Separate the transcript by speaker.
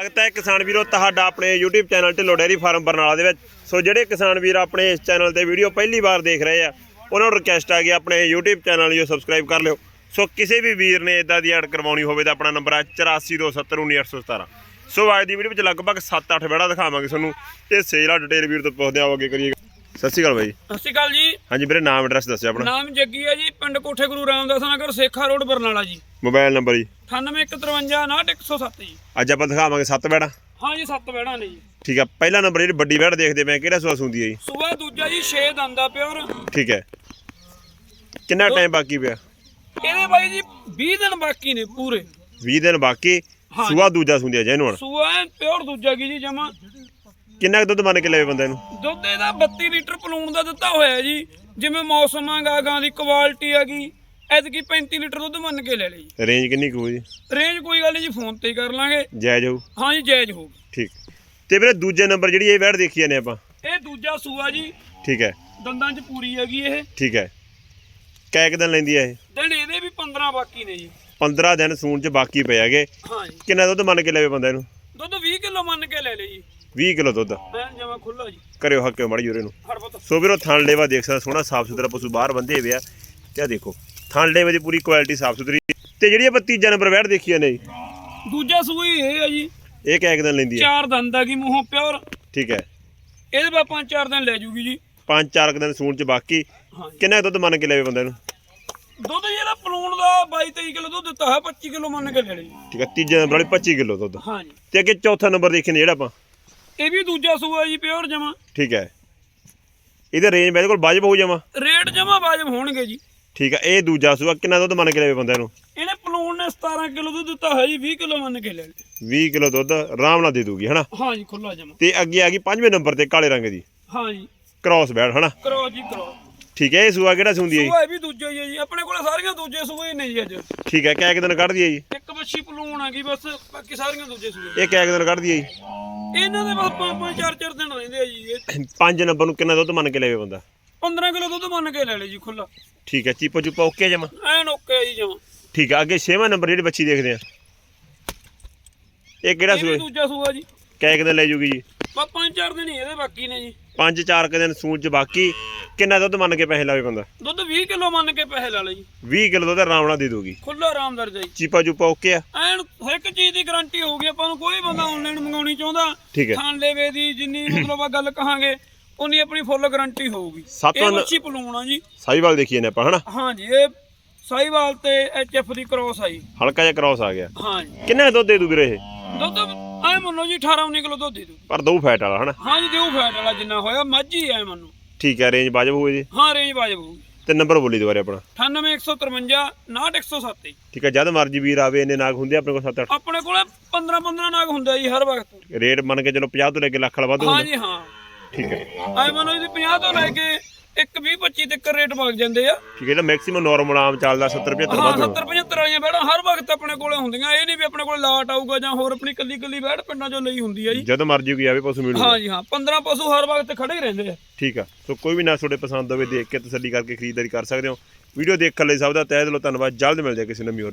Speaker 1: ਸਵਾਗਤ ਹੈ ਕਿਸਾਨ ਵੀਰੋ, ਤੁਹਾਡਾ ਆਪਣੇ YouTube channel Dhillon dairy farm Barnala ਦੇ ਵਿੱਚ। ਸੋ ਜਿਹੜੇ ਕਿਸਾਨ ਵੀਰ ਆਪਣੇ ਇਸ ਚੈਨਲ ਤੇ ਵੀਡੀਓ ਪਹਿਲੀ ਵਾਰ ਦੇਖ ਰਹੇ ਆ, ਉਹਨਾਂ ਨੂੰ ਰਿਕਵੈਸਟ ਆ ਕਿ ਆਪਣੇ YouTube ਚੈਨਲ ਨੂੰ ਸਬਸਕ੍ਰਾਈਬ ਕਰ ਲਿਓ। ਸੋ ਕਿਸੇ ਵੀ ਵੀਰ ਨੇ ਇਦਾਂ ਦੀ ਐਡ ਕਰਵਾਉਣੀ ਹੋਵੇ ਤਾਂ ਆਪਣਾ ਨੰਬਰ ਹੈ 8427191817 ਸੋ ਅੱਜ ਦੀ ਵੀਡੀਓ ਵਿੱਚ ਲਗਭਗ 7-8 ਵਿਹੜਾ ਦਿਖਾਵਾਂਗੇ ਤੁਹਾਨੂੰ ਤੇ ਸੇਲ ਵਾਲਾ ਡਿਟੇਲ ਵੀਰ ਤੋਂ ਪੁੱਛਦੇ ਆਵਾਂਗੇ ਕਰੀਏ। ਸਤਿ ਸ਼੍ਰੀ ਅਕਾਲ ਬਾਈ।
Speaker 2: ਸਤਿ ਸ਼੍ਰੀ ਅਕਾਲ ਜੀ।
Speaker 1: ਹਾਂਜੀ ਵੀਰੇ ਨਾਮ ਐਡਰੈਸ ਦੱਸਿਓ ਆਪਣਾ।
Speaker 2: ਨਾਮ ਜੱਗੀ ਹੈ ਜੀ ਪਿੰਡ ਕੋਠੇ ਗੁਰੂ ਰਾਮਦਾਸ ਨਗਰ ਸੇਖਾ ਰੋਡ ਬਰਨਾਲਾ ਜੀ।
Speaker 1: ਮੋਬਾਈਲ ਨੰਬਰ ਜੀ।
Speaker 2: 9853 ਜੀ।
Speaker 1: ਅੱਜ ਆਪਾਂ ਦਿਖਾਵਾਂਗੇ 7 ਵਿਹੜਾ
Speaker 2: ਹਾਂ ਜੀ ਸੱਤ ਬਹਿਣਾ ਨੇ ਜੀ।
Speaker 1: ਠੀਕ ਆ ਪਹਿਲਾ ਨੰਬਰ ਜਿਹੜੀ ਵੱਡੀ ਵਿਹੜ ਦੇਖਦੇ ਪਏ ਕਿਹੜਾ ਸਵਾਸ ਹੁੰਦੀ ਹੈ ਜੀ?
Speaker 2: ਸੂਆ ਦੂਜਾ ਜੀ 6 ਦੰਦਾ ਪਿਓਰ।
Speaker 1: ਠੀਕ ਹੈ। ਕਿੰਨਾ ਟਾਈਮ ਬਾਕੀ ਪਿਆ?
Speaker 2: ਇਹਦੇ ਬਾਈ ਜੀ 20 ਦਿਨ ਬਾਕੀ ਨੇ ਪੂਰੇ।
Speaker 1: 20 ਦਿਨ ਬਾਕੀ। ਸੂਆ ਦੂਜਾ ਸੁੰਦਿਆ ਜੈਨੂਨ
Speaker 2: ਸੂਆ ਪਿਓਰ ਦੂਜਾ ਕੀ ਜੀ ਜਮਾ
Speaker 1: ਕਿੰਨਾ ਕੁ ਦੁੱਧ ਮੰਨ ਕੇ ਲਵੇ ਬੰਦੇ ਨੂੰ?
Speaker 2: ਦੁੱਧ ਇਹਦਾ 32 ਲੀਟਰ ਪਲੂਣ ਦਾ ਦਿੱਤਾ ਹੋਇਆ ਜੀ। ਜਿਵੇਂ ਮੌਸਮ ਆ ਗਾ ਗਾਂ ਦੀ ਕੁਆਲਿਟੀ ਹੈਗੀ ਐਤਕੀ 35 ਲੀਟਰ ਦੁੱਧ ਮੰਨ ਕੇ ਲੈ ਲਈ।
Speaker 1: ਰੇਂਜ ਕਿੰਨੀ ਕੁ ਹੋਊ ਜੀ?
Speaker 2: ਰੇਂਜ ਕੋਈ ਗੱਲ ਨਹੀਂ ਜੀ ਫੋਨ ਤੇ ਹੀ ਕਰ ਲਾਂਗੇ।
Speaker 1: ਜਾਇਜ਼ ਹੋਊ?
Speaker 2: ਹਾਂ ਜੀ ਜਾਇਜ਼ ਹੋਊਗੀ
Speaker 1: ਠੀਕ। ਤੇ ਵੀਰੇ ਦੂਜੇ ਨੰਬਰ ਜਿਹੜੀ ਇਹ ਵੈੜ ਦੇਖੀ ਜਾਂਦੇ ਆਪਾਂ?
Speaker 2: ਇਹ ਦੂਜਾ ਸੂਆ ਜੀ।
Speaker 1: ਠੀਕ ਹੈ।
Speaker 2: ਦੰਦਾਂ 'ਚ ਪੂਰੀ ਹੈਗੀ ਇਹ।
Speaker 1: ਠੀਕ ਹੈ। ਕੈ ਕੁ ਦਿਨ ਲੈਂਦੀ ਹੈ ਇਹ?
Speaker 2: ਦਿਨ ਇਹਦੇ ਵੀ 15 ਬਾਕੀ ਨੇ ਜੀ।
Speaker 1: 15 ਦਿਨ ਸੂਣ ਚ ਬਾਕੀ ਪਏ ਹੈਗੇ।
Speaker 2: ਹਾਂ ਜੀ।
Speaker 1: ਕਿੰਨਾ ਦੁੱਧ ਮੰਨ ਕੇ ਲਵੇ ਬੰਦੇ ਨੂੰ?
Speaker 2: ਦੁੱਧ 20 ਕਿਲੋ ਮੰਨ ਕੇ ਲੈ ਲਈ। ਜੀ
Speaker 1: 20 ਕਿਲੋ ਦੁੱਧ।
Speaker 2: ਐਨ ਜਮਾ ਖੁੱਲਾ ਜੀ।
Speaker 1: ਕਰਿਓ ਹੱਕੇ ਮੜੀ ਜੁਰੇ ਨੂੰ।
Speaker 2: ਪਤ।
Speaker 1: ਸੋ ਵੀਰੋ ਥਣ ਲੇਵਾ ਦੇਖ ਸਕਦਾ ਸੋਹਣਾ ਸਾਫ਼ ਸੁਥਰਾ ਪਸ਼ੂ ਬਾਹਰ ਬੰਦੇ ਹੋਏ ਆ। ਤੇ ਆਹ ਦੇਖੋ ਥਣ ਲੇਵੇ ਦੀ ਪੂਰੀ ਕੁਆਲਿਟੀ ਸਾਫ਼ ਸੁਥਰੀ। ਤੇ ਜਿਹੜੀ ਆਪਾਂ ਤੀਜਾ ਨੰਬਰ ਵੈੜ ਦੇਖੀ ਜੀ
Speaker 2: ਦੂਜਾ ਸੂਈ ਇਹ ਹੈ ਜੀ।
Speaker 1: ਇਹ ਕੈ ਕੁ ਦਿਨ ਲੈਂਦੀ ਹੈ
Speaker 2: ਚਾਰ ਦੰਦ ਆ ਗਈ ਮੂੰਹੋਂ ਪਿਓਰ।
Speaker 1: ਠੀਕ ਹੈ।
Speaker 2: ਇਹਦੇ ਬਾ ਪੰਜ ਚਾਰ ਦਿਨ ਲੈ ਜੂਗੀ ਜੀ।
Speaker 1: ਪੰਜ ਚਾਰ ਕੁ ਦਿਨ ਸੂਣ ਚ ਬਾਕੀ।
Speaker 2: ਹਾਂ ਜੀ।
Speaker 1: ਕਿੰਨਾ ਕੁ ਦੁੱਧ ਮੰਨ ਕੇ ਲਵੇ ਬੰਦੇ ਨੂੰ?
Speaker 2: ਦੁੱਧ ਜਿਹੜਾ ਪਲੂਣ ਦਾ 22 23 ਕਿਲੋ ਦੁੱਧ ਦਿੱਤਾ ਹੈ 25 ਕਿਲੋ ਮੰਨ ਕੇ ਲੈ ਲਈ
Speaker 1: ਠੀਕ ਹੈ ਤੀਜੇ ਨੰਬਰ ਵਾਲੀ 25 ਕਿਲੋ ਦੁੱਧ।
Speaker 2: ਹਾਂ ਜੀ।
Speaker 1: ਤੇ ਅੱਗੇ ਚੌਥਾ ਨੰਬਰ ਦੇਖੀ ਨੇ ਜਿਹੜਾ ਆਪਾਂ।
Speaker 2: ਇਹ ਵੀ ਦੂਜਾ ਸੂਆ ਜੀ ਪਿਓਰ ਜਮਾ।
Speaker 1: ਠੀਕ ਹੈ। ਇਹਦਾ ਰੇਂਜ ਬਿਲਕੁਲ ਵਾਜਬ ਹੋ ਜਾਵਾਂ
Speaker 2: ਰੇਟ ਜਮਾ ਵਾਜਬ ਹੋਣਗੇ ਜੀ।
Speaker 1: ਠੀਕ ਹੈ ਇਹ ਦੂਜਾ ਸੂਆ ਕਿੰਨਾ ਦੁੱਧ ਮੰਨ ਕੇ ਲਵੇ ਬੰਦੇ ਨੂੰ?
Speaker 2: ਇਹਨੇ ਪਲੂਣ ਨੇ 17 ਕਿਲੋ ਦੁੱਧ ਦਿੱਤਾ ਹੈ ਜੀ 20 ਕਿਲੋ ਮੰਨ ਕੇ ਲੈ ਲਈ
Speaker 1: 20 ਕਿਲੋ ਦੁੱਧ ਆਰਾਮ ਨਾਲ ਦੇ ਦੂਗੀ ਹਨਾ?
Speaker 2: ਹਾਂ ਜੀ ਖੁੱਲਾ ਜਮਾ।
Speaker 1: ਤੇ ਅੱਗੇ ਆ ਗਈ ਪੰਜਵੇਂ ਨੰਬਰ ਤੇ ਕਾਲੇ ਰੰਗ ਦੀ।
Speaker 2: ਹਾਂ ਜੀ।
Speaker 1: ਕ੍ਰਾਸ ਬੈੜ ਹਨਾ?
Speaker 2: ਕਰੋ ਜੀ ਕਰੋ।
Speaker 1: ਠੀਕ ਹੈ ਇਹ ਸੂਆ ਕਿਹੜਾ ਸੁੰਦੀ ਹੈ ਜੀ?
Speaker 2: ਸੂਆ ਇਹ ਵੀ ਦੂਜਾ ਹੀ ਹੈ ਜੀ। ਆਪਣੇ ਕੋਲ ਸਾਰੀਆਂ ਦੂਜੇ ਸੂਏ ਹੀ ਨੇ ਜੀ ਅੱਜ।
Speaker 1: ਠੀਕ ਹੈ ਕੈ ਕੁ ਦਿਨ ਕੱਢਦੀ ਹੈ ਜੀ?
Speaker 2: ਇੱਕ ਬੱਛੀ ਪਲੂਣ ਆ ਗਈ ਬਸ ਬਾਕੀ ਸਾਰੀਆਂ ਦੂਜੇ ਸੂਏ
Speaker 1: ਇਹ ਕੈ ਕੁ ਦਿਨ ਕੱਢਦੀ ਹੈ ਜੀ?
Speaker 2: ਇਹਨਾਂ ਦੇ ਬਸ ਪੰਜ ਪੰਜ ਚਾਰ ਚਾਰ ਦਿਨ ਰਹਿੰਦੇ ਆ ਜੀ ਇਹ
Speaker 1: ਪੰਜ ਨੰਬਰ ਨੂੰ ਕਿੰਨਾ ਦੁੱਧ ਮੰਨ ਕੇ ਲਵੇ ਬੰਦਾ?
Speaker 2: 15 ਕਿਲੋ ਦੁੱਧ ਮੰਨ ਕੇ ਲੈ ਲੈ ਜੀ ਖੁੱਲਾ
Speaker 1: ਠੀਕ ਹੈ ਚੀਪੋ ਚੁਪਾ ਓਕੇ ਜਮਾ?
Speaker 2: ਐਨ ਓਕੇ ਜੀ ਜਮਾ।
Speaker 1: ਠੀਕ ਹੈ ਅੱਗੇ ਛੇਵਾਂ ਨੰਬਰ ਜਿਹੜੀ ਬੱਚੀ ਦੇਖਦੇ ਆ। ਇਹ ਕਿਹੜਾ
Speaker 2: ਇਹ
Speaker 1: ਸੂਆ
Speaker 2: ਦੂਜਾ ਸੂਆ ਜੀ।
Speaker 1: ਕੈ ਕੁ ਦਿਨ ਲੈ ਜੂਗੀ ਜੀ।
Speaker 2: ਬਸ ਪੰਜ ਚਾਰ ਦਿਨ ਹੀ ਇਹਦੇ ਬਾਕੀ ਨੇ ਜੀ।
Speaker 1: ਪੰਜ ਚਾਰ ਕੁ ਦਿਨ ਸੂਣ ਚ ਬਾਕੀ। ਕਿੰਨਾ ਦੁੱਧ ਮੰਨ ਕੇ ਪੈਸੇ ਲਾਵੇ ਬੰਦਾ?
Speaker 2: ਦੁੱਧ 20 ਕਿਲੋ ਮੰਨ ਕੇ ਪੈਸੇ ਲੈ ਲੈ ਜੀ।
Speaker 1: 20 ਕਿਲੋ ਦੁੱਧ ਆਰਾਮ ਨਾਲ ਦੇ ਦੂਗੀ
Speaker 2: ਖੁੱਲਾ ਆਰਾਮਦਾਰ ਜਾਈ
Speaker 1: ਚੀਪਾ ਚੁਪਾ ਓਕੇ ਆ?
Speaker 2: ਐਨ ਹਰ ਇੱਕ ਚੀਜ਼ ਦੀ ਗਾਰੰਟੀ ਹੋਊਗੀ ਆਪਾਂ ਨੂੰ ਕੋਈ ਬੰਦਾ ਆਨਲਾਈਨ ਮੰਗਾਉਣੀ ਚਾਹੁੰਦਾ
Speaker 1: ਠੀਕ ਹੈ।
Speaker 2: ਲੈਵੇ ਦੀ ਜਿੰਨੀ ਮਤਲਬ ਆ ਗੱਲ ਕਹਾਂਗੇ ਉਨੀ ਆਪਣੀ ਫੁੱਲ ਗਾਰੰਟੀ ਹੋਊਗੀ। ਇਹ ਮੱਛੀ ਪਲੂਣਾ ਜੀ।
Speaker 1: ਸਾਈਵਾਲ ਦੇਖੀਏ ਨੇ ਆਪਾਂ ਹਨਾ?
Speaker 2: ਹਾਂ ਜੀ ਇਹ ਸਾਈਵਾਲ ਤੇ ਐਚਐਫ ਦੀ ਕ੍ਰੋਸ ਆਈ
Speaker 1: ਹਲਕਾ ਜਿਹਾ ਕ੍ਰਾਸ ਆ ਗਿਆ।
Speaker 2: ਹਾਂ ਜੀ।
Speaker 1: ਕਿੰਨਾ ਦੁੱਧ ਦੇ ਦੂ ਵੀਰੇ ਇਹ?
Speaker 2: ਦੁੱਧ ਐ ਮੰਨੋ ਜੀ 18 19 ਕਿਲੋ ਦੁੱਧ ਦੇ ਦੂ
Speaker 1: ਪਰ ਦੋ ਫੈਟ ਵਾਲਾ ਹਨਾ?
Speaker 2: ਹਾਂ ਜੀ ਦਿਓ ਫੈਟ ਵਾਲਾ ਜਿੰਨਾ ਹੋਇਆ ਮੱਝੀ ਐ ਮੰਨੋ।
Speaker 1: ਠੀਕ ਹੈ ਰੇਂਜ ਵਾਜਬ ਹੋਵੇ ਜੀ
Speaker 2: ਹਾਂ ਰੇਂਜ ਵਾਜਬ ਹੋਊਗੀ
Speaker 1: ਤੇ ਨੰਬਰ ਬੋਲੀ ਦੁਬਾਰੇ ਆਪਣਾ।
Speaker 2: 98153 6107
Speaker 1: ਠੀਕ ਹੈ ਜਦ ਮਰਜ਼ੀ ਵੀਰ ਆਵੇ ਇੰਨੇ ਨਾਗ ਹੁੰਦੇ ਆ ਆਪਣੇ ਕੋਲ 7-8
Speaker 2: ਆਪਣੇ ਕੋਲੇ 15 15 ਨਾਗ ਹੁੰਦਾ ਜੀ ਹਰ ਵਕਤ।
Speaker 1: ਰੇਟ ਮੰਨ ਕੇ ਚਲੋ 50 ਤੋਂ ਲੈ ਕੇ ਲੱਖ ਵਾਲਾ ਵੱਧ
Speaker 2: ਹਾਂ
Speaker 1: ਹੁੰਦਾ
Speaker 2: ਜੀ ਹਾਂ।
Speaker 1: ਠੀਕ ਹੈ।
Speaker 2: ਐ ਮੰਨੋ ਜੀ 50 ਤੋਂ ਲੈ ਕੇ ਇੱਕ 20 25 ਤੱਕ ਰੇਟ ਵਗ ਜਾਂਦੇ ਆ।
Speaker 1: ਠੀਕ ਹੈ ਜਿਹੜਾ ਮੈਕਸਿਮਮ ਨਾਰਮਲ ਆਮ ਚੱਲਦਾ 70 75
Speaker 2: ਹਾਂ
Speaker 1: ਵੱਧ।
Speaker 2: 70 75 ਵਾਲੀਆਂ ਬੈੜਾਂ ਹਰ ਵਕਤ ਆਪਣੇ ਕੋਲੇ ਹੁੰਦੀਆਂ। ਇਹ ਨਹੀਂ ਵੀ ਆਪਣੇ ਕੋਲੇ ਲਾਟ ਆਊਗਾ ਜਾਂ ਹੋਰ ਆਪਣੀ ਕੱਲੀ ਕੱਲੀ ਬੈੜ ਪਿੰਡਾਂ ਚੋਂ ਲਈ ਹੁੰਦੀ ਆ ਜੀ।
Speaker 1: ਜਦ ਮਰਜ਼ੀ ਕੋਈ ਆਵੇ ਪਸ਼ੂ ਮਿਲੂ
Speaker 2: ਹਾਂ ਜੀ ਹਾਂ। 15 ਪਸ਼ੂ ਹਰ ਵਕਤ ਖੜੇ ਹੀ ਰਹਿੰਦੇ ਆ।
Speaker 1: ਠੀਕ ਆ। ਸੋ ਕੋਈ ਵੀ ਨਾ ਤੁਹਾਡੇ ਪਸੰਦ ਹੋਵੇ ਦੇਖ ਕੇ ਤਸੱਲੀ ਕਰਕੇ ਖਰੀਦਦਾਰੀ ਕਰ ਸਕਦੇ ਹੋ। ਵੀਡੀਓ ਦੇਖਣ ਲਈ ਸਭ ਦਾ ਤਹਿ ਦਿਲੋਂ ਧੰਨਵਾਦ। ਜਲਦ ਮਿਲਦੇ ਹਾਂ ਕਿਸੇ ਨਵੀਂ ਹੋਰ